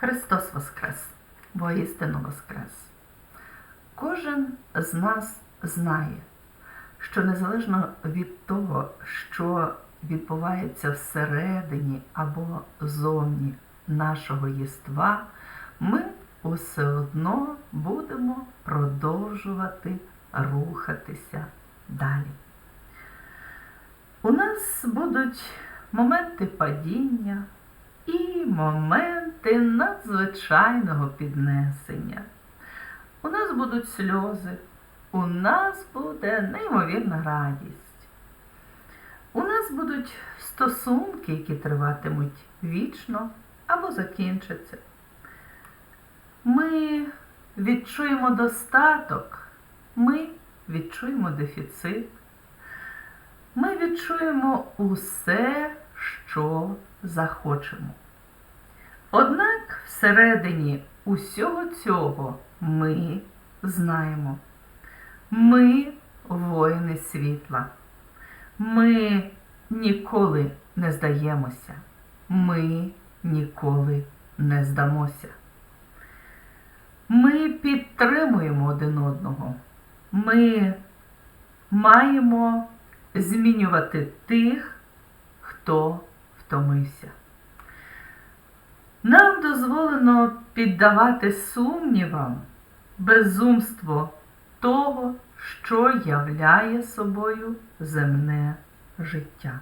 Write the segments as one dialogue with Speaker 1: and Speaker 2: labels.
Speaker 1: Христос Воскрес, воістину Воскрес. Кожен з нас знає, що незалежно від того, що відбувається всередині або зовні нашого єства, ми усе одно будемо продовжувати рухатися далі. У нас будуть моменти падіння і моменти надзвичайного піднесення. У нас будуть сльози, у нас буде неймовірна радість. У нас будуть стосунки, які триватимуть вічно або закінчаться. Ми відчуємо достаток, ми відчуємо дефіцит. Ми відчуємо усе, що захочемо. Однак всередині усього цього ми знаємо. Ми воїни світла. Ми ніколи не здаємося. Ми ніколи не здамося. Ми підтримуємо один одного. Ми маємо змінювати тих, хто втомився. Нам дозволено піддавати сумнівам безумство того, що являє собою земне життя.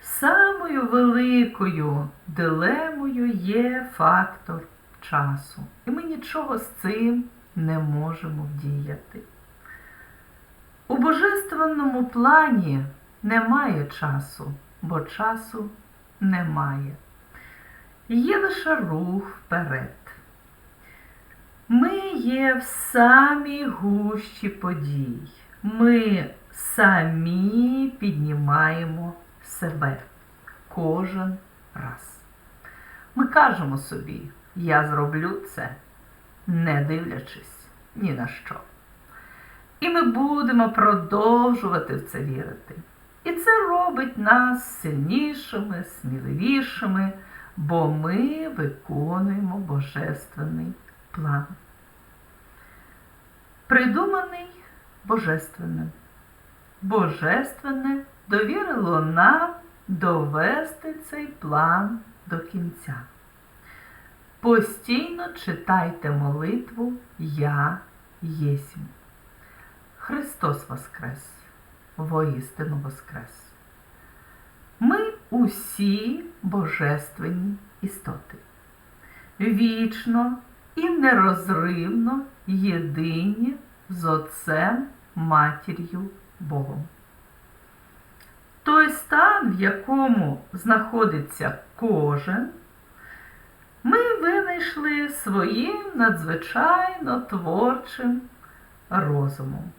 Speaker 1: Самою великою дилемою є фактор часу, і ми нічого з цим не можемо вдіяти. У божественному плані немає часу, бо часу немає. Є лише рух вперед. Ми є в самій гущі подій. Ми самі піднімаємо себе кожен раз. Ми кажемо собі, я зроблю це, не дивлячись ні на що. І ми будемо продовжувати в це вірити. І це робить нас сильнішими, сміливішими, бо ми виконуємо божественний план. Придуманий божественним. Божественне довірило нам довести цей план до кінця. Постійно читайте молитву Я єсмь. Христос Воскрес, воістину Воскрес. Ми усі божественні істоти, вічно і нерозривно єдині з Отцем, Матір'ю Богом. Той стан, в якому знаходиться кожен, ми винайшли своїм надзвичайно творчим розумом.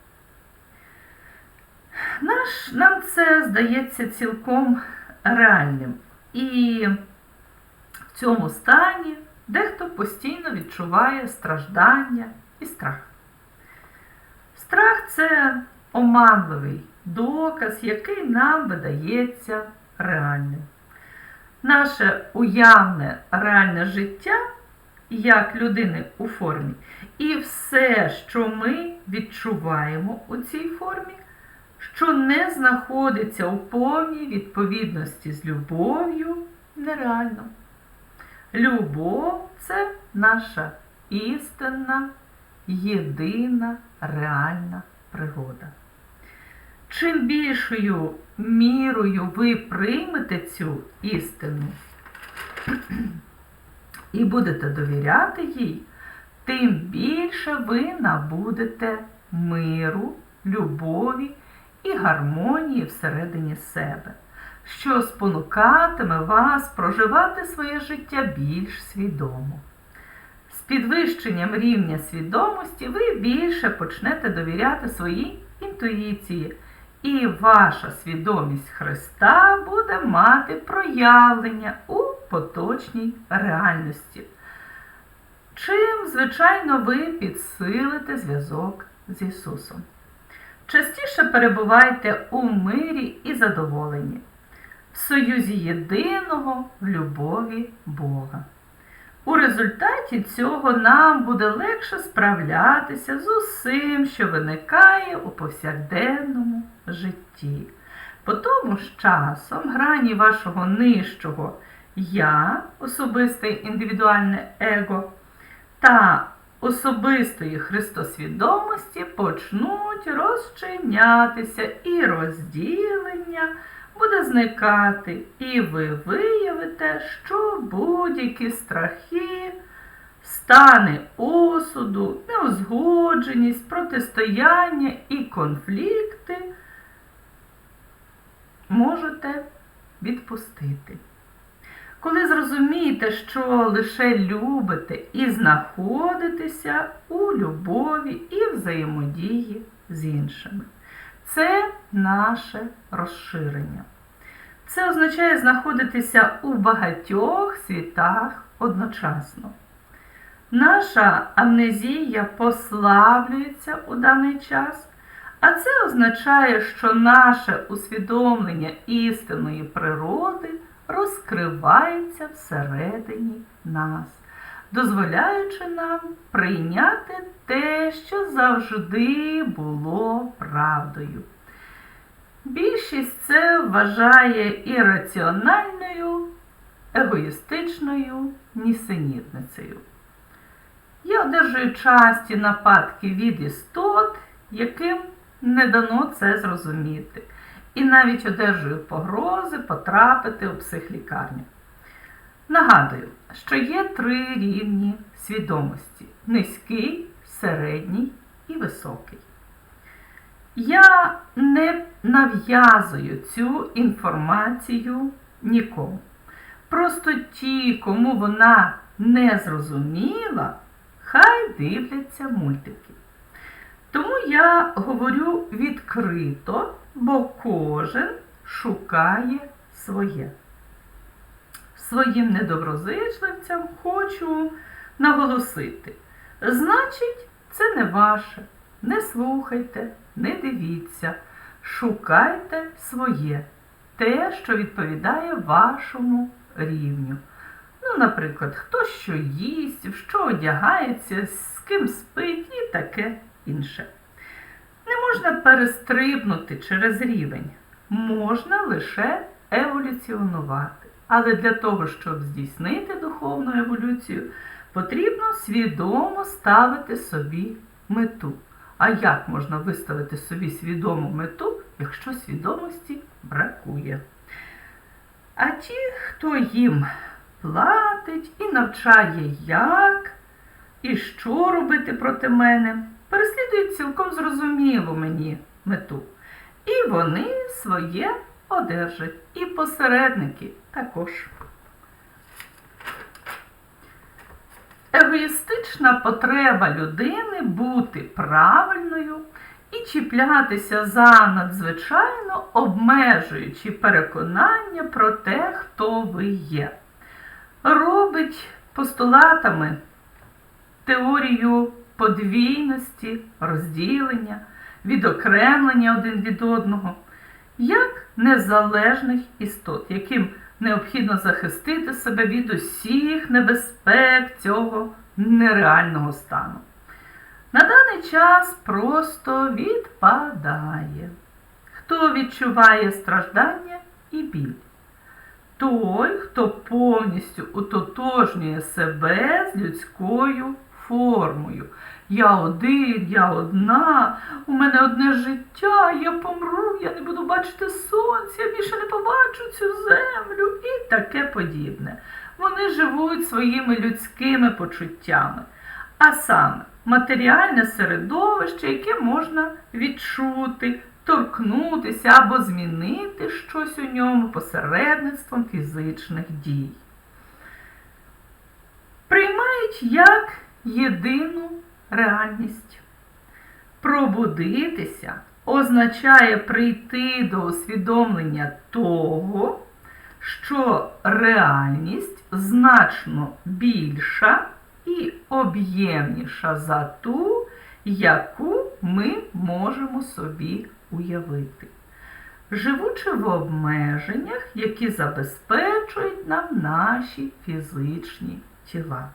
Speaker 1: Наш, Нам це здається цілком реальним. І в цьому стані дехто постійно відчуває страждання і страх. Страх це оманливий доказ, який нам видається реальним. Наше уявне реальне життя як людини у формі, і все, що ми відчуваємо у цій формі, що не знаходиться у повній відповідності з любов'ю, нереально. Любов це наша істинна, єдина реальна пригода. Чим більшою мірою ви приймете цю істину і будете довіряти їй, тим більше ви набудете миру, любові і гармонії всередині себе, що спонукатиме вас проживати своє життя більш свідомо. З підвищенням рівня свідомості ви більше почнете довіряти своїй інтуїції, і ваша свідомість Христа буде мати проявлення у поточній реальності. Чим, звичайно, ви підсилите зв'язок з Ісусом. Частіше перебувайте у мирі і задоволенні, в союзі єдиного в любові Бога. У результаті цього нам буде легше справлятися з усім, що виникає у повсякденному житті. По тому ж часом грані вашого нижчого я, особисте індивідуальне его, та особистої христосвідомості почнуть розчинятися і розділення буде зникати, і ви виявите, що будь-які страхи, стани осуду, неузгодженість, протистояння і конфлікти можете відпустити. Коли зрозумієте, що лише любите і знаходитеся у любові і взаємодії з іншими. Це наше розширення. Це означає знаходитися у багатьох світах одночасно. Наша амнезія послаблюється у даний час, а це означає, що наше усвідомлення істинної природи розкривається всередині нас, дозволяючи нам прийняти те, що завжди було правдою. Більшість це вважає ірраціональною, егоїстичною нісенітницею. Я одержую часті нападки від істот, яким не дано це зрозуміти, і навіть одержую погрози потрапити у психлікарню. Нагадую, що є три рівні свідомості низький, середній і високий. Я не нав'язую цю інформацію нікому. Просто ті, кому вона не зрозуміла, хай дивляться мультики. Тому я говорю відкрито, бо кожен шукає своє. Своїм недоброзичливцям хочу наголосити. Значить, це не ваше. Не слухайте, не дивіться, шукайте своє, те, що відповідає вашому рівню. Ну, наприклад, хто що їсть, в що одягається, з ким спить і таке інше. Не можна перестрибнути через рівень, можна лише еволюціонувати. Але для того, щоб здійснити духовну еволюцію, потрібно свідомо ставити собі мету. А як можна виставити собі свідому мету, якщо свідомості бракує? А ті, хто їм платить і навчає, як і що робити проти мене, переслідують цілком зрозумілу мені мету. І вони своє одержать. І посередники також. Егоїстична потреба людини бути правильною і чіплятися за надзвичайно обмежуючі переконання про те, хто ви є. Робить постулатами теорію подвійності, розділення, відокремлення один від одного, як незалежних істот, яким необхідно захистити себе від усіх небезпек цього нереального стану. На даний час просто відпадає. Хто відчуває страждання і біль? Той, хто повністю утотожнює себе з людською формою. Я один, я одна, у мене одне життя, я помру, я не буду бачити сонця, я більше не побачу цю землю і таке подібне. Вони живуть своїми людськими почуттями, а саме матеріальне середовище, яке можна відчути, торкнутися або змінити щось у ньому посередництвом фізичних дій. Приймають як єдину реальність. Пробудитися означає прийти до усвідомлення того, що реальність значно більша і об'ємніша за ту, яку ми можемо собі уявити, живучи в обмеженнях, які забезпечують нам наші фізичні тіла.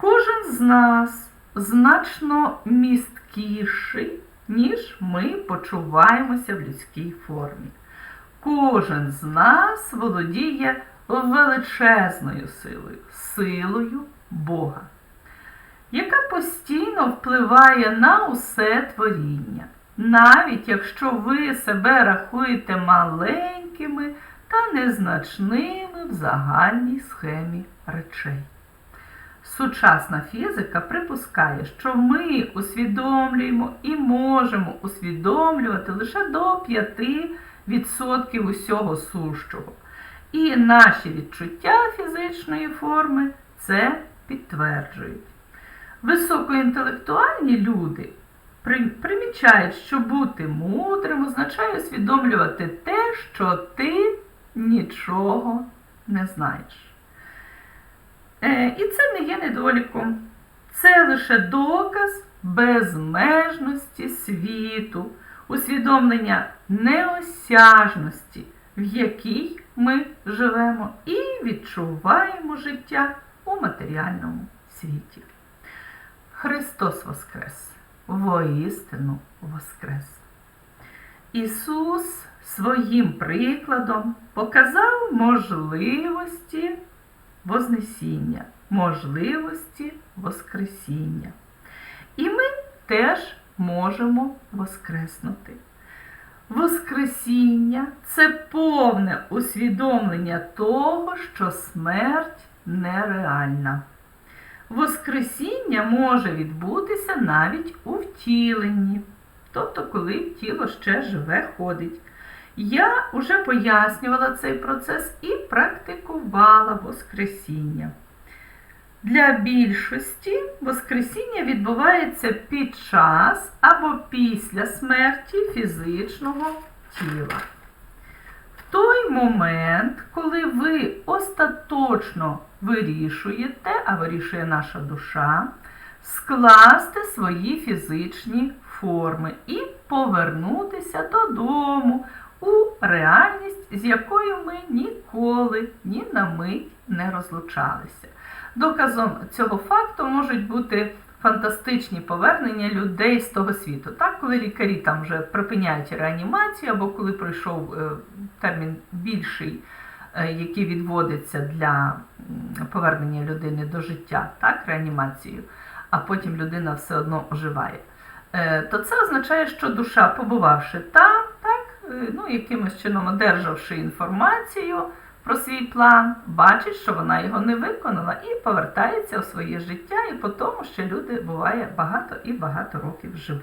Speaker 1: Кожен з нас значно місткіший, ніж ми почуваємося в людській формі. Кожен з нас володіє величезною силою, силою Бога, яка постійно впливає на усе творіння, навіть якщо ви себе рахуєте маленькими та незначними в загальній схемі речей. Сучасна фізика припускає, що ми усвідомлюємо і можемо усвідомлювати лише до 5% усього сущого. І наші відчуття фізичної форми це підтверджують. Високоінтелектуальні люди примічають, що бути мудрим означає усвідомлювати те, що ти нічого не знаєш. Е, і це не є недоліком. Це лише доказ безмежності світу, усвідомлення неосяжності, в якій ми живемо і відчуваємо життя у матеріальному світі. Христос Воскрес! Воістину Воскрес! Ісус своїм прикладом показав можливості Вознесіння, можливості Воскресіння. І ми теж можемо воскреснути. Воскресіння це повне усвідомлення того, що смерть нереальна. Воскресіння може відбутися навіть у втіленні, тобто коли тіло ще живе, ходить. Я вже пояснювала цей процес і практикувала Воскресіння. Для більшості Воскресіння відбувається під час або після смерті фізичного тіла. В той момент, коли ви остаточно вирішуєте, а вирішує наша душа, скласти свої фізичні форми і повернутися додому у реальність, з якою ми ніколи ні на мить не розлучалися. Доказом цього факту можуть бути фантастичні повернення людей з того світу. Так, коли лікарі там вже припиняють реанімацію, або коли пройшов е, термін більший, е, який відводиться для повернення людини до життя, так, реанімацію, а потім людина все одно оживає. Е, То це означає, що душа, побувавши там, ну, якимось чином одержавши інформацію про свій план, бачить, що вона його не виконала, і повертається у своє життя, і по тому, що люди буває багато і багато років живуть.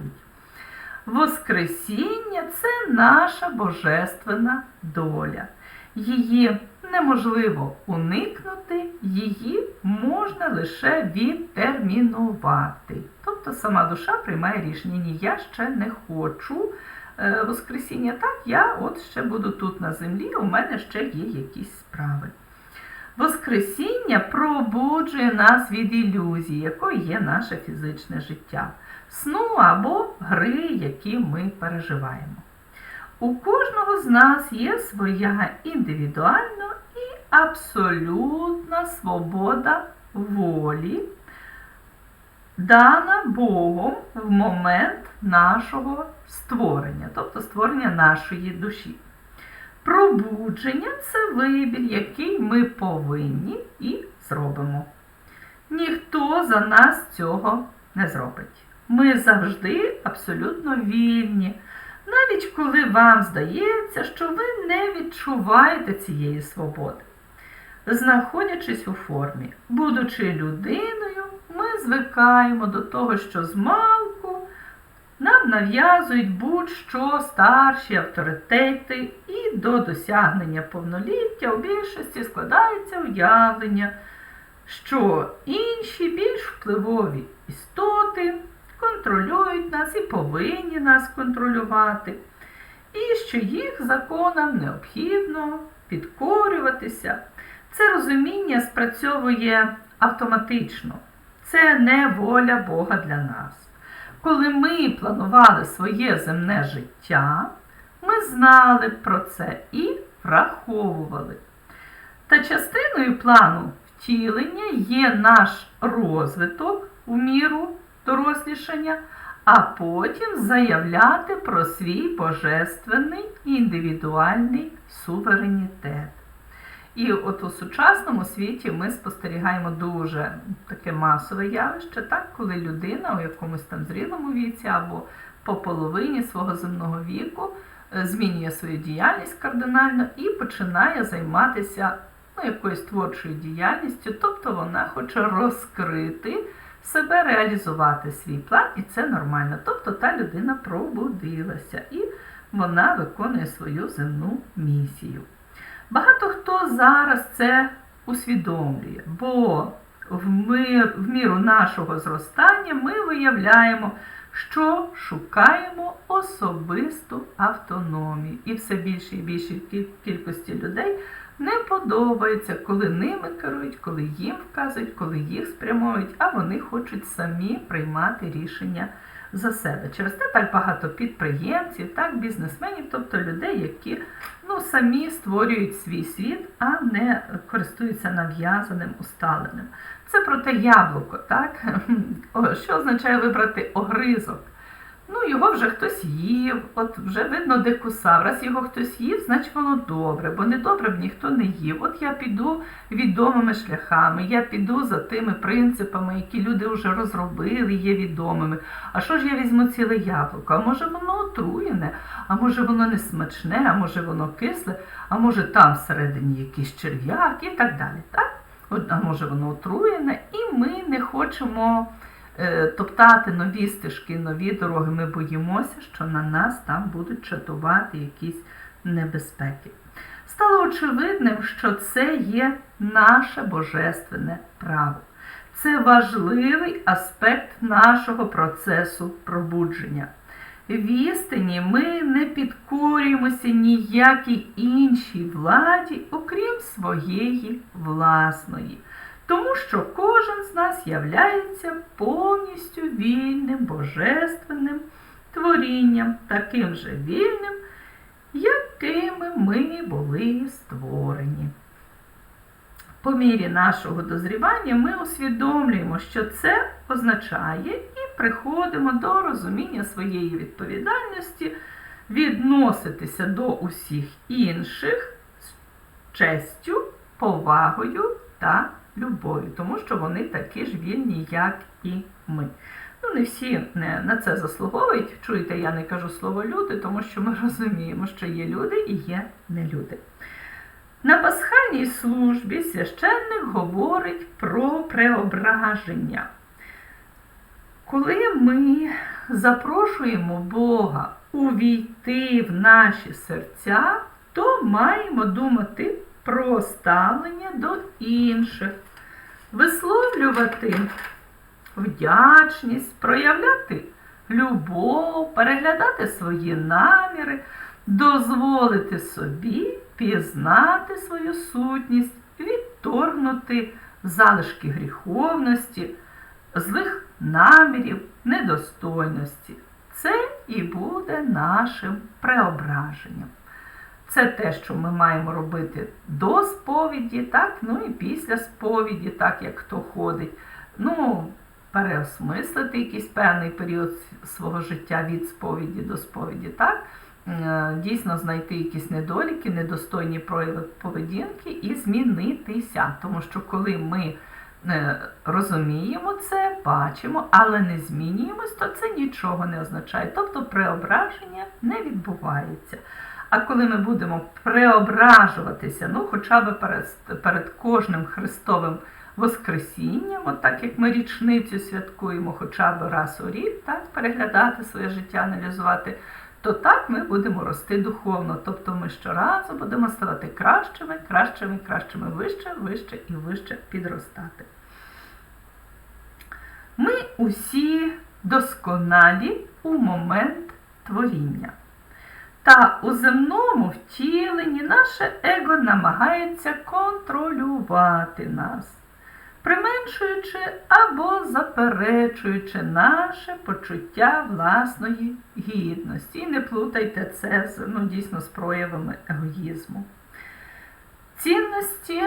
Speaker 1: Воскресіння це наша божественна доля. Її неможливо уникнути, її можна лише відтермінувати. Тобто сама душа приймає рішення, ні, я ще не хочу е, Воскресіння. Так, я от ще буду тут на землі, у мене ще є якісь справи. Воскресіння пробуджує нас від ілюзії, якою є наше фізичне життя, сну або гри, які ми переживаємо. У кожного з нас є своя індивідуальна і абсолютна свобода волі, дана Богом в момент нашого створення, тобто створення нашої душі. Пробудження це вибір, який ми повинні і зробимо. Ніхто за нас цього не зробить. Ми завжди абсолютно вільні, навіть коли вам здається, що ви не відчуваєте цієї свободи. Знаходячись у формі, будучи людиною, ми звикаємо до того, що змалку нам нав'язують будь-що старші авторитети, і до досягнення повноліття у більшості складається уявлення, що інші більш впливові істоти контролюють нас і повинні нас контролювати, і що їх законам необхідно підкорюватися. Це розуміння спрацьовує автоматично. Це не воля Бога для нас. Коли ми планували своє земне життя, ми знали про це і враховували. Та частиною плану втілення є наш розвиток у міру дорослішання, а потім заявляти про свій божественний індивідуальний суверенітет. І от у сучасному світі ми спостерігаємо дуже таке масове явище, так, коли людина у якомусь там зрілому віці або по половині свого земного віку е, змінює свою діяльність кардинально і починає займатися ну, якоюсь творчою діяльністю, тобто вона хоче розкрити себе, реалізувати свій план, і це нормально. Тобто та людина пробудилася і вона виконує свою земну місію. Багато хто зараз це усвідомлює, бо в, мир, в міру нашого зростання ми виявляємо, що шукаємо особисту автономію. І все більше і більше кількості людей не подобається, коли ними керують, коли їм вказують, коли їх спрямовують, а вони хочуть самі приймати рішення за себе. Через те так багато підприємців, так, бізнесменів, тобто людей, які ну, самі створюють свій світ, а не користуються нав'язаним, усталеним. Це про те яблуко, так? Що означає вибрати огризок? Ну, його вже хтось їв, от вже видно, де кусав. Раз його хтось їв, значить воно добре, бо недобре б ніхто не їв. От я піду відомими шляхами, я піду за тими принципами, які люди вже розробили, є відомими. А що ж я візьму ціле яблуко? А може воно отруєне, а може воно не смачне, а може воно кисле, а може там всередині якийсь черв'як і так далі. Так? От, А може воно отруєне, і ми не хочемо топтати нові стежки, нові дороги. Ми боїмося, що на нас там будуть чатувати якісь небезпеки. Стало очевидним, що це є наше божественне право. Це важливий аспект нашого процесу пробудження. В істині ми не підкорюємося ніякій іншій владі, окрім своєї власної. Тому що кожен з нас являється повністю вільним, божественним творінням, таким же вільним, якими ми були створені. По мірі нашого дозрівання ми усвідомлюємо, що це означає, і приходимо до розуміння своєї відповідальності, відноситися до усіх інших з честю, повагою та любов'ю, тому що вони такі ж вільні, як і ми. Ну, не всі не, на це заслуговують. Чуєте, я не кажу слово люди, тому що ми розуміємо, що є люди і є нелюди. На пасхальній службі священник говорить про преображення. Коли ми запрошуємо Бога увійти в наші серця, то маємо думати про ставлення до інших, висловлювати вдячність, проявляти любов, переглядати свої наміри, дозволити собі пізнати свою сутність, відторгнути залишки гріховності, злих намірів, недостойності. Це і буде нашим преображенням. Це те, що ми маємо робити до сповіді, так, ну і після сповіді, так як хто ходить. Ну, переосмислити якийсь певний період свого життя від сповіді до сповіді, так? Е, Дійсно знайти якісь недоліки, недостойні прояви поведінки і змінитися. Тому що коли ми е, розуміємо це, бачимо, але не змінюємось, то це нічого не означає. Тобто преображення не відбувається. А коли ми будемо преображуватися, ну хоча б перед, перед кожним Христовим Воскресінням, от так як ми річницю святкуємо хоча б раз у рік, так, переглядати своє життя, аналізувати, то так ми будемо рости духовно. Тобто ми щоразу будемо ставати кращими, кращими, кращими, вище, вище і вище підростати. Ми усі досконалі у момент творіння. Та у земному втіленні наше его намагається контролювати нас, применшуючи або заперечуючи наше почуття власної гідності. І не плутайте це з, ну, дійсно з проявами егоїзму. Цінності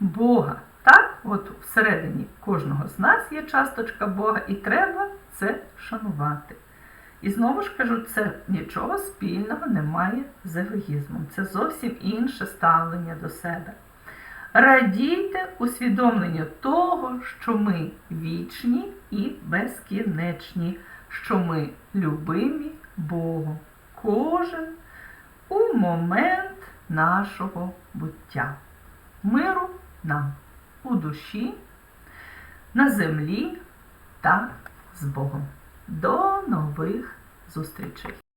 Speaker 1: Бога. Так, от всередині кожного з нас є часточка Бога, і треба це шанувати. І знову ж кажу, це нічого спільного немає з егоїзмом. Це зовсім інше ставлення до себе. Радійте усвідомленню того, що ми вічні і безкінечні, що ми любимі Богом. Кожен у момент нашого буття. Миру нам у душі, на землі та з Богом. До нових зустрічей!